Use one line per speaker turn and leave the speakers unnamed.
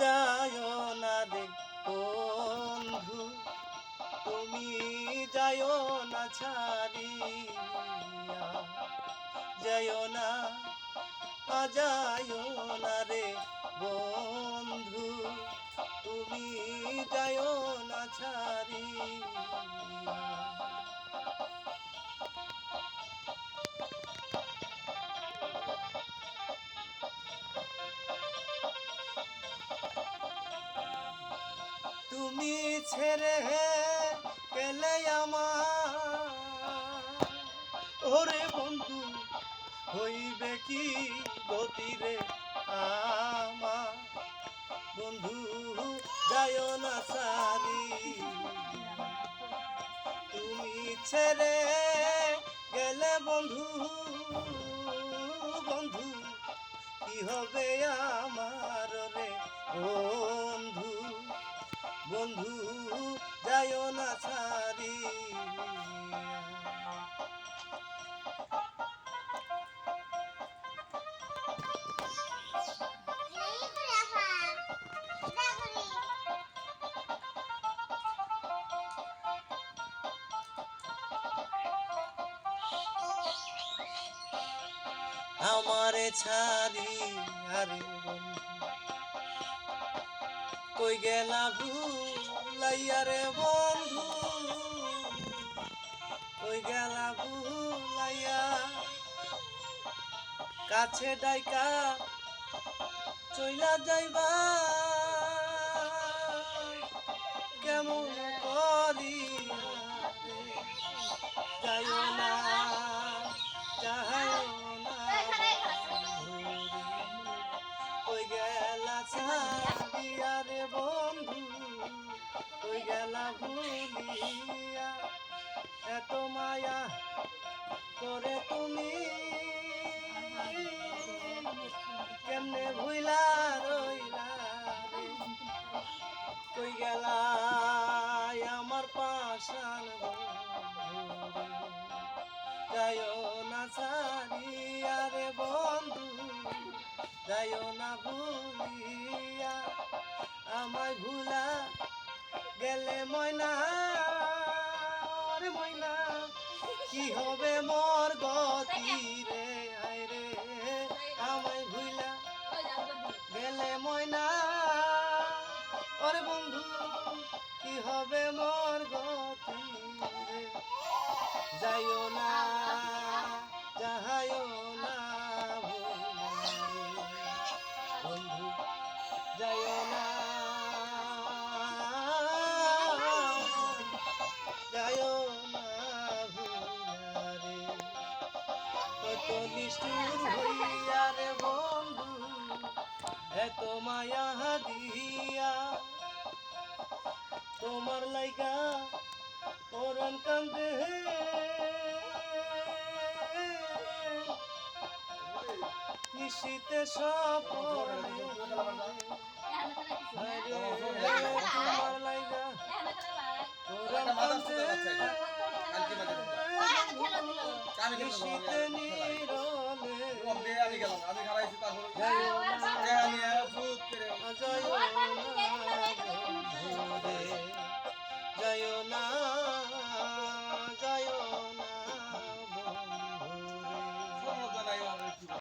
যায় না রে বন্ধু তুমি যায় না ছাড়িয়া। যায় না যায় না রে বন্ধু। তুমি ছেড়ে গেলে আমার। ওরে বন্ধু, হইবে কি গতিরে আমার? বন্ধু যায় না সারি। তুমি ছেড়ে গেলে বন্ধু বন্ধু, কি হবে আমার রে বন্ধু? বন্ধু যায় না ছাড়ি আমারে ছাড়ি আরে বন্ধু। কই গেলা ভুলাইয়া রে বন্ধু। কই গেলা ভুলাইয়া কাছে ডাইকা চইলা যাইবা। ভুলিয়া এত মায়া করে তুমি কেমনে ভুইলা রইলা কই গেলা আমার পাশান যাইও না ছাড়িয়া রে বন্ধু, যাইও না ভুলিয়া, আমায় ভুলা গেলে ময়না নিষ্ঠুর হইয়া রে বন্ধু এত তোমার লাইগা ওরন কান্দে নিশীতে সপরে তোমার লাইগা ওরন কান্দে নিশীতে গেলাম আমি হারাইছি তারপরে হ্যাঁ, আমি না